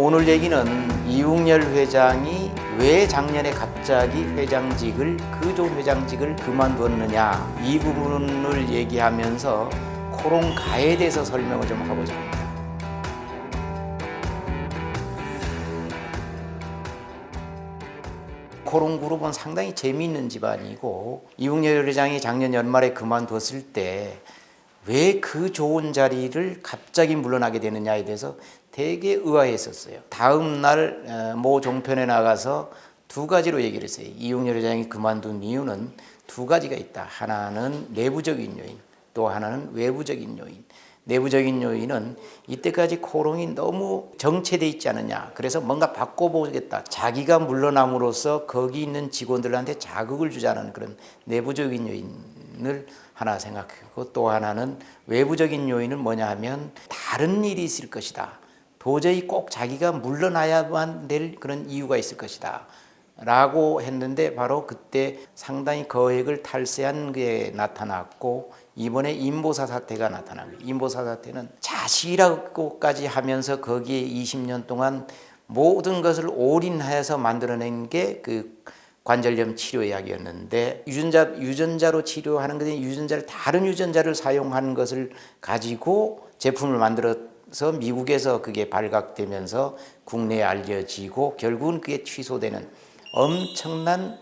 오늘 얘기는 이웅열 회장이 왜 작년에 갑자기 회장직을 그 좋은 회장직을 그만두었느냐 이 부분을 얘기하면서 코롱가에 대해서 설명을 좀 하고자 합니다. 코롱 그룹은 상당히 재미있는 집안이고 이웅열 회장이 작년 연말에 그만뒀을 때 왜 그 좋은 자리를 갑자기 물러나게 되느냐에 대해서 되게 의아했었어요. 다음 날 모 종편에 나가서 두 가지로 얘기를 했어요. 이웅열 회장이 그만둔 이유는 두 가지가 있다. 하나는 내부적인 요인, 또 하나는 외부적인 요인. 내부적인 요인은 이때까지 코롱이 너무 정체돼 있지 않느냐. 그래서 뭔가 바꿔보겠다. 자기가 물러남으로써 거기 있는 직원들한테 자극을 주자는 그런 내부적인 요인을 하나 생각하고 또 하나는 외부적인 요인은 뭐냐 하면 다른 일이 있을 것이다. 도저히 꼭 자기가 물러나야만 될 그런 이유가 있을 것이다. 라고 했는데 바로 그때 상당히 거액을 탈세한 게 나타났고 이번에 인보사 사태가 나타난 거예요. 인보사 사태는 자식이라고까지 하면서 거기에 20년 동안 모든 것을 올인해서 만들어낸 게 그 관절염 치료 약이었는데 유전자 유전자로 치료하는 것에 유전자를 다른 유전자를 사용하는 것을 가지고 제품을 만들 어서 미국에서 그게 발각되면서 국내에 알려지고 결국은 그게 취소되는 엄청난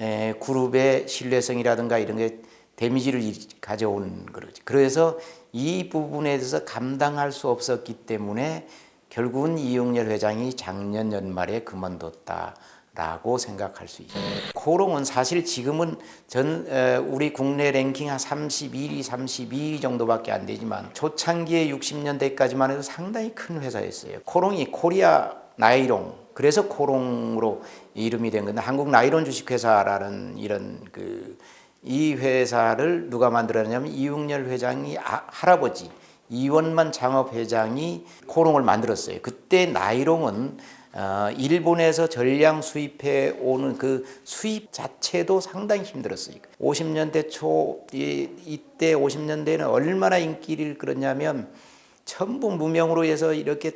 에, 그룹의 신뢰성이라든가 이런 게 데미지를 가져온 거지. 그래서 이 부분에 대해서 감당할 수 없었기 때문에 결국은 이용열 회장이 작년 연말에 그만뒀다. 라고 생각할 수 있죠. 코롱은 사실 지금은 전 우리 국내 랭킹 한 31위, 32위 정도밖에 안 되지만 초창기에 60년대까지만 해도 상당히 큰 회사였어요. 코롱이 코리아 나이롱 그래서 코롱으로 이름이 된 건데 한국 나이론 주식회사라는 이런 그 이 회사를 누가 만들었냐면 이웅열 회장이 아, 할아버지 이원만 창업 회장이 코롱을 만들었어요. 그때 나이롱은 어, 일본에서 전량 수입해 오는 그 수입 자체도 상당히 힘들었어요. 50년대 초 이, 이때 50년대에는 얼마나 인기를 끌었냐면 전부 무명으로 해서 이렇게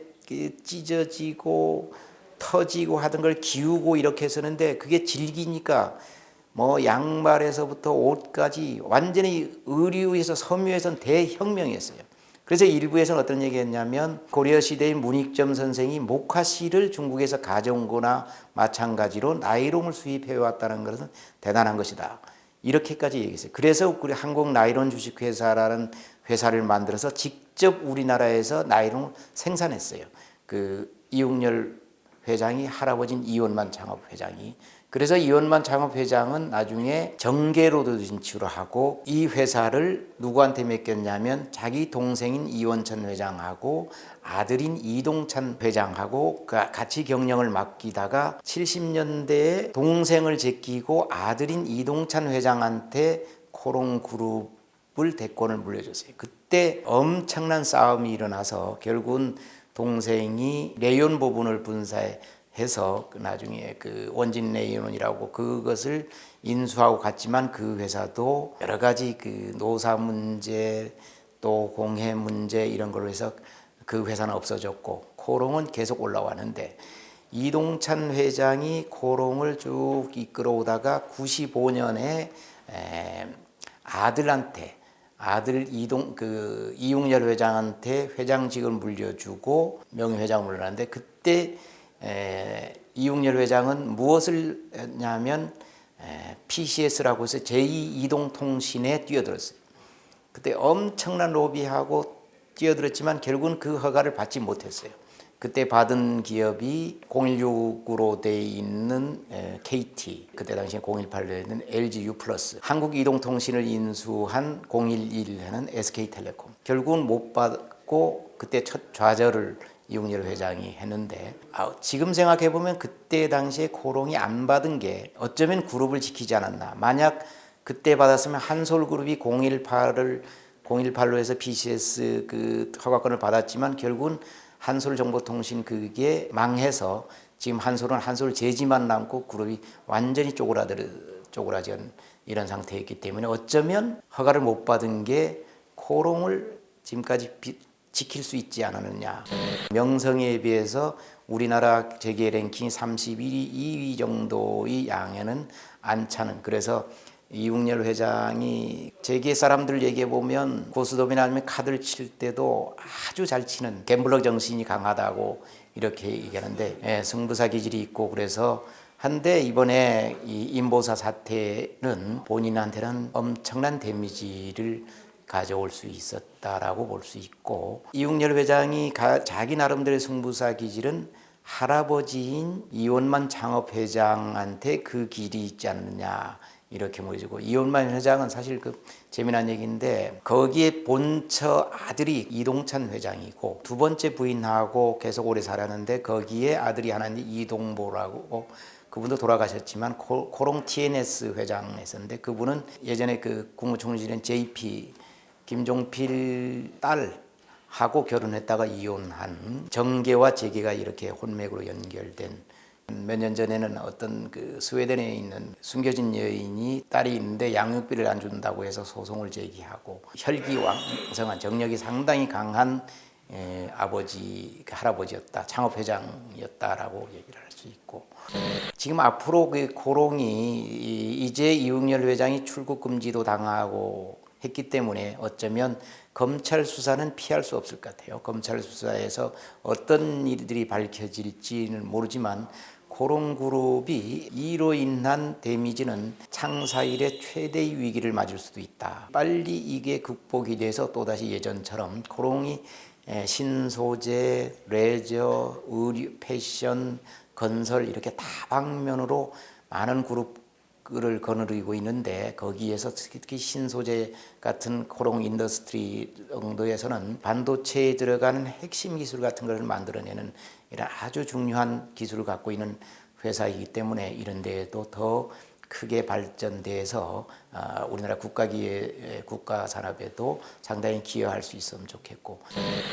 찢어지고 터지고 하던 걸 기우고 이렇게 했었는데 그게 질기니까 뭐 양말에서부터 옷까지 완전히 의류에서 섬유에서는 대혁명이었어요. 그래서 일부에서는 어떤 얘기 했냐면 고려 시대의 문익점 선생이 목화실을 중국에서 가져온 거나 마찬가지로 나이롱을 수입해 왔다는 것은 대단한 것이다. 이렇게까지 얘기했어요. 그래서 우리 한국 나이론 주식회사라는 회사를 만들어서 직접 우리나라에서 나이론을 생산했어요. 그 이웅열 회장이 할아버지인 이원만 창업 회장이 그래서 이원만 창업 회장은 나중에 정계로도 진출을 하고 이 회사를 누구한테 맡겼냐면 자기 동생인 이원천 회장하고 아들인 이동찬 회장하고 그 같이 경영을 맡기다가 70년대에 동생을 제끼고 아들인 이동찬 회장한테 코롱그룹을 대권을 물려줬어요. 그때 엄청난 싸움이 일어나서 결국은 동생이 레이온 부분을 분사해 해서 그 나중에 그 원진 레이온이라고 그것을 인수하고 갔지만 그 회사도 여러 가지 그 노사 문제 또 공해 문제 이런 걸로 해서 그 회사는 없어졌고 코롱은 계속 올라왔는데 이동찬 회장이 코롱을 쭉 이끌어오다가 95년에 아들한테 아들 이동 그 이용열 회장한테 회장직을 물려주고 명예회장을 물려놨는데 그때 에, 이용열 회장은 무엇을 했냐면 에, PCS라고 해서 제2 이동통신에 뛰어들었어요. 그때 엄청난 로비하고 뛰어들었지만 결국은 그 허가를 받지 못했어요. 그때 받은 기업이 016으로 돼 있는 KT, 그때 당시에 018로 있는 LG U 플러스, 한국 이동통신을 인수한 011하는 SK텔레콤. 결국은 못 받고 그때 첫 좌절을 이용열 회장이 했는데 아, 지금 생각해 보면 그때 당시에 코롱이 안 받은 게 어쩌면 그룹을 지키지 않았나. 만약 그때 받았으면 한솔그룹이 018을 018로 해서 BCS 그 허가권을 받았지만 결국은 한솔정보통신 그게 망해서 지금 한솔은 한솔 재지만 남고 그룹이 완전히 쪼그라들 쪼그라진 이런 상태였기 때문에 어쩌면 허가를 못 받은 게 코롱을 지금까지 비, 지킬 수 있지 않았느냐. 명성에 비해서 우리나라 재계 랭킹 31위, 2위 정도의 양에는 안 차는 그래서 이웅렬 회장이 재계 사람들 얘기해 보면 고스톱이나 아니면 카드를 칠 때도 아주 잘 치는 갬블러 정신이 강하다고 이렇게 얘기하는데 예, 승부사 기질이 있고 그래서 한데 이번에 이 임보사 사태는 본인한테는 엄청난 데미지를 가져올 수 있었다라고 볼 수 있고 이웅렬 회장이 가- 자기 나름대로의 승부사 기질은 할아버지인 이원만 창업 회장한테 그 길이 있지 않느냐 이렇게 보여지고 이원만 회장은 사실 그 재미난 얘기인데 거기에 본처 아들이 이동찬 회장이고 두 번째 부인하고 계속 오래 살았는데 거기에 아들이 하나 있는데 이동보라고 그분도 돌아가셨지만 코- 코롱 TNS 회장이었는데 그분은 예전에 그 국무총리실인 JP 김종필 딸하고 결혼했다가 이혼한 정계와 재계가 이렇게 혼맥으로 연결된 몇 년 전에는 어떤 그 스웨덴에 있는 숨겨진 여인이 딸이 있는데 양육비를 안 준다고 해서 소송을 제기하고 혈기왕성한 정력이 상당히 강한 에, 아버지 그 할아버지였다 창업 회장이었다라고 얘기를 할 수 있고. 지금 앞으로 그 고롱이 이- 이제 이웅열 회장이 출국 금지도 당하고 했기 때문에 어쩌면 검찰 수사는 피할 수 없을 것 같아요. 검찰 수사에서 어떤 일들이 밝혀질지는 모르지만 고롱 그룹이 이로 인한 데미지는 창사 이래 최대의 위기를 맞을 수도 있다. 빨리 이게 극복이 돼서 또다시 예전처럼 고롱이 에, 신소재, 레저, 의류, 패션, 건설 이렇게 다방면으로 많은 그룹 을 거느리고 있는데 거기에서 특히 신소재 같은 코롱 인더스트리 정도에서는 반도체에 들어가는 핵심 기술 같은 것을 만들어내는 이런 아주 중요한 기술을 갖고 있는 회사이기 때문에 이런 데에도 더 크게 발전돼서 아, 우리나라 국가기회 국가 산업에도 상당히 기여할 수 있으면 좋겠고.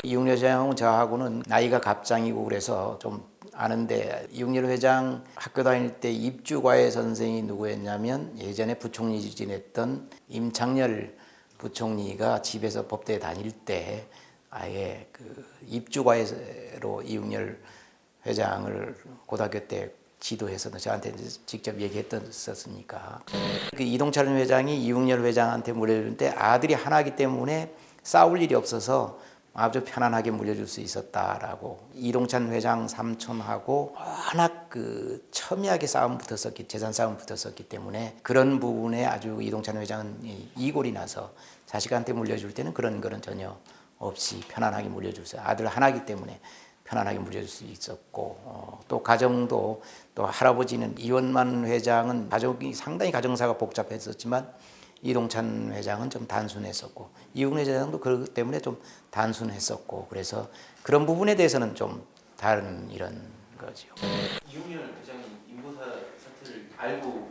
이웅렬 회장은 저하고는 나이가 갑장이고 그래서 좀 아는데 이웅렬 회장 학교 다닐 때 입주과외 선생이 누구였냐면 예전에 부총리 지냈던 임창열 부총리가 집에서 법대 다닐 때 아예 그 입주과외로 이웅렬 회장을 고등학교 때 지도해서 저한테 직접 얘기했었으니까. 그 이동철 회장이 이웅렬 회장한테 물려줄 때 아들이 하나이기 때문에 싸울 일이 없어서 아주 편안하게 물려줄 수 있었다라고 이동찬 회장 삼촌하고 워낙 그 첨예하게 싸움 붙었었기 재산 싸움 붙었었기 때문에 그런 부분에 아주 이동찬 회장은 이- 이골이 나서 자식한테 물려줄 때는 그런 거는 전혀 없이 편안하게 물려줄 수 아들 하나이기 때문에 편안하게 물려줄 수 있었고 어, 또 가정도 또 할아버지는 이원만 회장은 가족이 상당히 가정사가 복잡했었지만 이동찬 회장은 좀 단순했었고 이웅 회장도 그 때문에 좀 단순했었고 그래서 그런 부분에 대해서는 좀 다른 이런 거죠. 이용렬 회장이 인보사 사태를 알고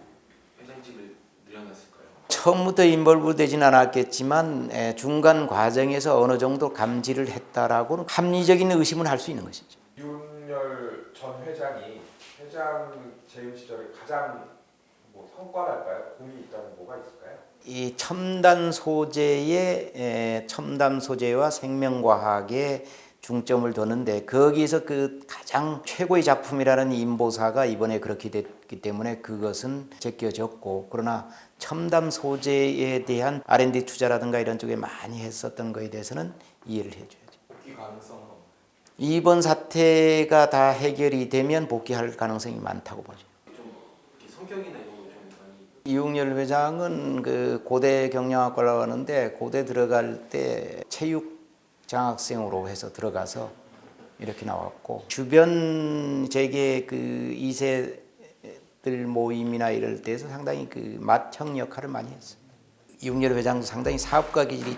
회장직을 늘려놨을까요? 처음부터 인벌브 되진 않았겠지만 에, 중간 과정에서 어느 정도 감지를 했다라고는 합리적인 의심은 할수 있는 것이죠. 윤열 전 회장이 회장 재임 시절에 가장 뭐 성과랄까요? 공이 있다는 뭐가 있을까요? 이 첨단 소재의 에, 첨단 소재와 생명과학에 중점을 두는데 거기서 그 가장 최고의 작품이라는 인보사가 이번에 그렇게 됐기 때문에 그것은 제껴졌고 그러나 첨단 소재에 대한 R&D 투자라든가 이런 쪽에 많이 했었던 거에 대해서는 이해를 해줘야죠. 복귀? 이번 사태가 다 해결이 되면 복귀할 가능성이 많다고 보죠. 좀 성격이나 이웅열 회장은 그 고대 경영학과라고 하는데 고대 들어갈 때 체육 장학생으로 해서 들어가서 이렇게 나왔고 주변 제게 그 이세들 모임이나 이럴 때에서 상당히 그 맏형 역할을 많이 했어요. 이웅열 회장도 상당히 사업가 기질이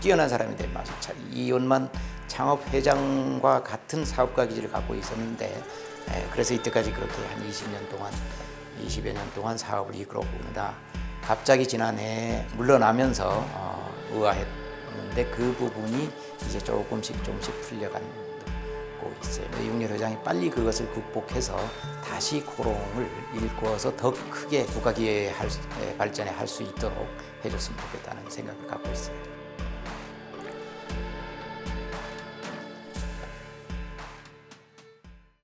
뛰어난 사람인데 맞아. 이원만 창업 회장과 같은 사업가 기질을 갖고 있었는데 에, 그래서 이때까지 그렇게 한 20년 동안 20여 년 동안 사업을 이끌어 오느라 갑자기 지난해 물러나면서 어, 의아했는데 그 부분이 이제 조금씩 조금씩 풀려가고 있어요. 이웅렬 회장이 빨리 그것을 극복해서 다시 코롱을 일구어서 더 크게 국가기회 에, 발전에 할 수 있도록 해줬으면 좋겠다는 생각을 갖고 있어요.